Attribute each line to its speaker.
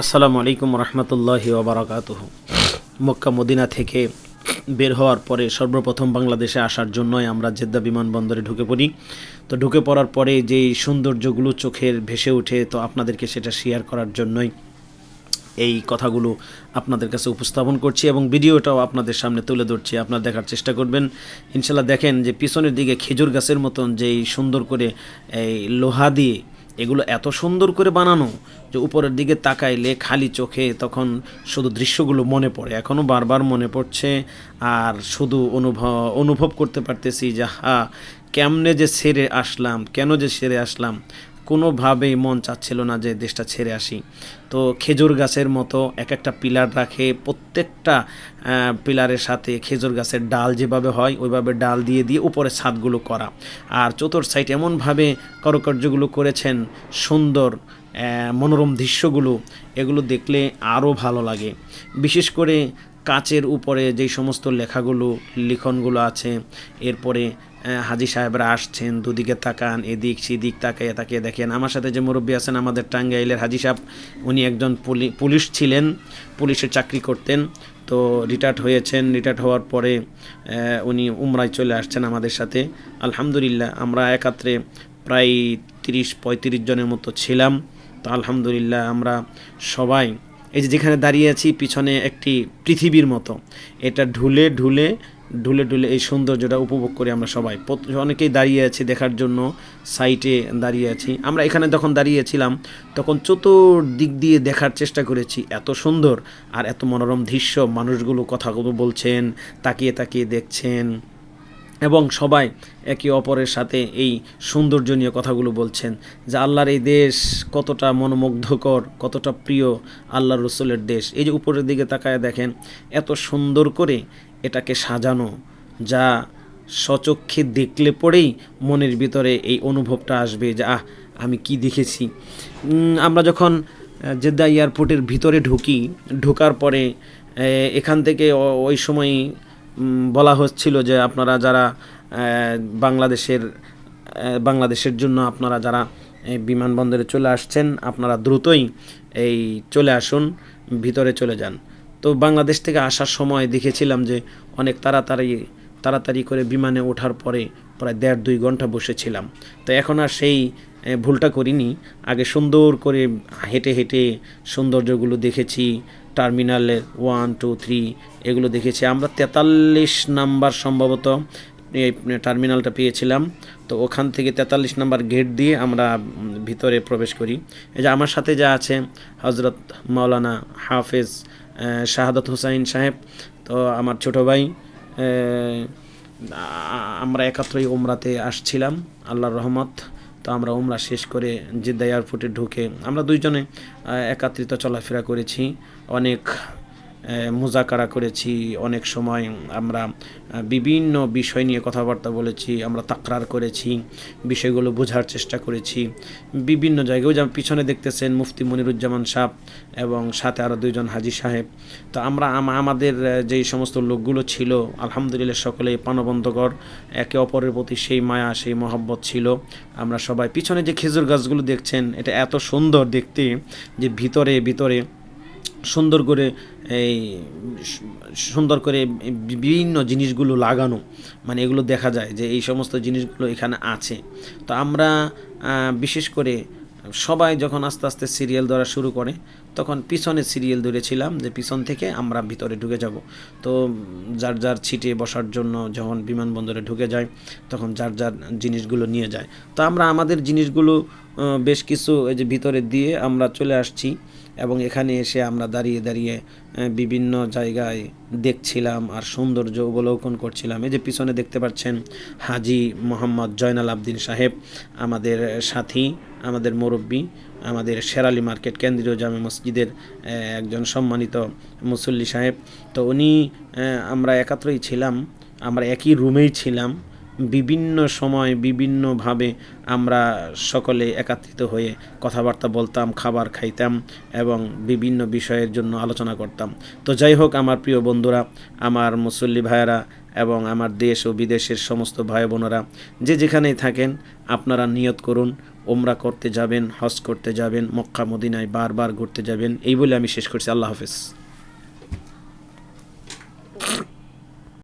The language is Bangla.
Speaker 1: আসসালামু আলাইকুম রহমতুল্লাহি ওবরাকাত মক্কা, মদিনা থেকে বের হওয়ার পরে সর্বপ্রথম বাংলাদেশে আসার জন্যই আমরা জেদ্দা বিমানবন্দরে ঢুকে পড়ি। তো ঢুকে পড়ার পরে যেই সৌন্দর্যগুলো চোখের ভেসে ওঠে, তো আপনাদেরকে সেটা শেয়ার করার জন্যই এই কথাগুলো আপনাদের কাছে উপস্থাপন করছি এবং ভিডিওটাও আপনাদের সামনে তুলে ধরছি। আপনারা দেখার চেষ্টা করবেন। ইনশাল্লাহ দেখেন যে পিছনের দিকে খেজুর গাছের মতন যেই সুন্দর করে এই লোহা দিয়ে এগুলো এত সুন্দর করে বানানো যে উপরের দিকে তাকাইলে খালি চোখে তখন শুধু দৃশ্যগুলো মনে পড়ে। এখনও বারবার মনে পড়ছে আর শুধু অনুভব অনুভব করতে পারতেছি যে হা কেমনে যে সেরে আসলাম, কেন যে সেরে আসলাম। কোনোভাবেই মন চাচ্ছিল না যে দেশটা ছেড়ে আসি। তো খেজুর গাছের মতো এক একটা পিলার রাখে, প্রত্যেকটা পিলারের সাথে খেজুর গাছের ডাল যেভাবে হয়, ওইভাবে ডাল দিয়ে দিয়ে উপরে ছাদগুলো করা। আর চতুর সাইড এমনভাবে কারুকার্যগুলো করেছেন, সুন্দর মনোরম দৃশ্যগুলো, এগুলো দেখলে আরও ভালো লাগে। বিশেষ করে কাচের উপরে যেই সমস্ত লেখাগুলো, লিখনগুলো আছে, এরপরে হাজি সাহেবরা আসছেন, দুদিকে তাকান, এদিক সেদিক তাকিয়ে তাকিয়ে দেখেন। আমার সাথে যে মুরব্বী আছেন আমাদের টাঙ্গাইলের হাজি সাহেব, উনি একজন পুলি- পুলিশ ছিলেন, পুলিশের চাকরি করতেন, তো রিটায়ার্ড হয়েছেন। রিটায়ার্ড হওয়ার পরে উনি উমরায় চলে আসছেন আমাদের সাথে। আলহামদুলিল্লাহ, আমরা একাত্রে প্রায় তিরিশ, পঁয়ত্রিশ জনের মতো ছিলাম। তো আলহামদুলিল্লাহ, আমরা সবাই এই যে যেখানে দাঁড়িয়ে আছি, পিছনে একটি পৃথিবীর মতো। এটা ঢুলে ঢুলে ঢুলে ঢুলে এই সৌন্দর্যটা উপভোগ করি আমরা সবাই। অনেকেই দাঁড়িয়ে আছি দেখার জন্য, সাইটে দাঁড়িয়ে আছি। আমরা এখানে যখন দাঁড়িয়েছিলাম তখন চতুর্দিক দিয়ে দেখার চেষ্টা করেছি, এত সুন্দর আর এত মনোরম দৃশ্য। মানুষগুলো কথাগুলো বলছেন, তাকিয়ে তাকিয়ে দেখছেন। এবং সবাই একে অপরের সাথে এই সৌন্দর্যনীয় কথাগুলো বলছেন যে আল্লাহর এই দেশ কতটা মনোমুগ্ধকর, কতটা প্রিয় আল্লাহ রসুলের দেশ। এই যে উপরের দিকে তাকায় দেখেন, এত সুন্দর করে এটাকে সাজানো যা সচক্ষে দেখলে পরেই মনের ভিতরে এই অনুভবটা আসবে যে, আহ, আমি কি দেখেছি? আমরা যখন জেদ্দা এয়ারপোর্টের ভিতরে ঢুকি, ঢোকার পরে এখান থেকে ওই সময় বলা হচ্ছিল যে আপনারা যারা বাংলাদেশের বাংলাদেশের জন্য আপনারা যারা বিমানবন্দরে চলে আসছেন, আপনারা দ্রুতই এই চলে আসুন, ভিতরে চলে যান। তো বাংলাদেশ থেকে আসার সময় দেখেছিলাম যে অনেক তাড়াতাড়ি তাড়াতাড়ি করে বিমানে ওঠার পরে প্রায় দেড় দুই ঘণ্টা বসেছিলাম। তো এখন আর সেই ভুলটা করিনি। আগে সুন্দর করে হেঁটে হেঁটে সৌন্দর্যগুলো দেখেছি। টার্মিনালের ওয়ান, টু, থ্রি এগুলো দেখেছি। আমরা তেতাল্লিশ নাম্বার সম্ভবত এই টার্মিনালটা পেয়েছিলাম। তো ওখান থেকে তেতাল্লিশ নাম্বার গেট দিয়ে আমরা ভিতরে প্রবেশ করি। এই যে আমার সাথে যা আছে হজরত মাওলানা হাফেজ শাহাদত হুসাইন সাহেব, তো আমার ছোটো ভাই আমরা একাত্রই ওমরাতে আসছিলাম, আল্লাহর রহমত। তো আমরা ওমরা শেষ করে জিদ্দা এয়ারপোর্টে ঢুকে আমরা দুইজনে একাত্রিত চলাফেরা করেছি। অনেক মুজাকারা করেছি, অনেক সময় আমরা বিভিন্ন বিষয় নিয়ে কথাবার্তা বলেছি, আমরা তাকরার করেছি, বিষয়গুলো বোঝার চেষ্টা করেছি। বিভিন্ন জায়গায় যেমন পিছনে দেখতেছেন মুফতি মনিরুজ্জামান সাহ এবং সাথে আরও দুইজন হাজি সাহেব। তো আমরা আমাদের যেই সমস্ত লোকগুলো ছিল, আলহামদুলিল্লাহ সকলে প্রাণবন্ধকর একে অপরের প্রতি সেই মায়া, সেই মহব্বত ছিল। আমরা সবাই পিছনে যে খেজুর গাছগুলো দেখছেন, এটা এত সুন্দর দেখতে যে ভিতরে ভিতরে সুন্দর করে এই সুন্দর করে বিভিন্ন জিনিসগুলো লাগানো। মানে এগুলো দেখা যায় যে এই সমস্ত জিনিসগুলো এখানে আছে। তো আমরা বিশেষ করে সবাই যখন আস্তে আস্তে সিরিয়াল ধরা শুরু করে, তখন পিছনে সিরিয়াল ধরেছিলাম যে পিছন থেকে আমরা ভিতরে ঢুকে যাব। তো যার যার ছিটে বসার জন্য যখন বিমানবন্দরে ঢুকে যায়, তখন যার যার জিনিসগুলো নিয়ে যায়। তো আমরা আমাদের জিনিসগুলো বেশ কিছু এই যে ভিতরে দিয়ে আমরা চলে আসছি। এবং এখানে এসে আমরা দাঁড়িয়ে দাঁড়িয়ে বিভিন্ন জায়গায় দেখছিলাম আর সৌন্দর্য অবলোকন করছিলাম। এই যে পিছনে দেখতে পাচ্ছেন হাজি মোহাম্মদ জয়নাল আবদিন সাহেব, আমাদের সাথী, আমাদের মুরব্বী, আমাদের শেরালি মার্কেট, কেন্দ্রীয় জামে মসজিদের একজন সম্মানিত মুসল্লি সাহেব। তো উনি আমরা একাত্রই ছিলাম, আমরা একই রুমেই ছিলাম। বিভিন্ন সময় বিভিন্নভাবে আমরা সকলে একত্রিত হয়ে কথাবার্তা বলতাম, খাবার খাইতাম এবং বিভিন্ন বিষয়ের জন্য আলোচনা করতাম। তো যাই হোক, আমার প্রিয় বন্ধুরা, আমার মুসল্লি ভাইয়েরা এবং আমার দেশ ও বিদেশের সমস্ত ভাই বোনেরা, যে যেখানেই থাকেন, আপনারা নিয়ত করুন ওমরা করতে যাবেন, হজ করতে যাবেন, মক্কা, মদিনায় বারবার ঘুরতে যাবেন। এই বলে আমি শেষ করছি। আল্লাহ হাফেজ।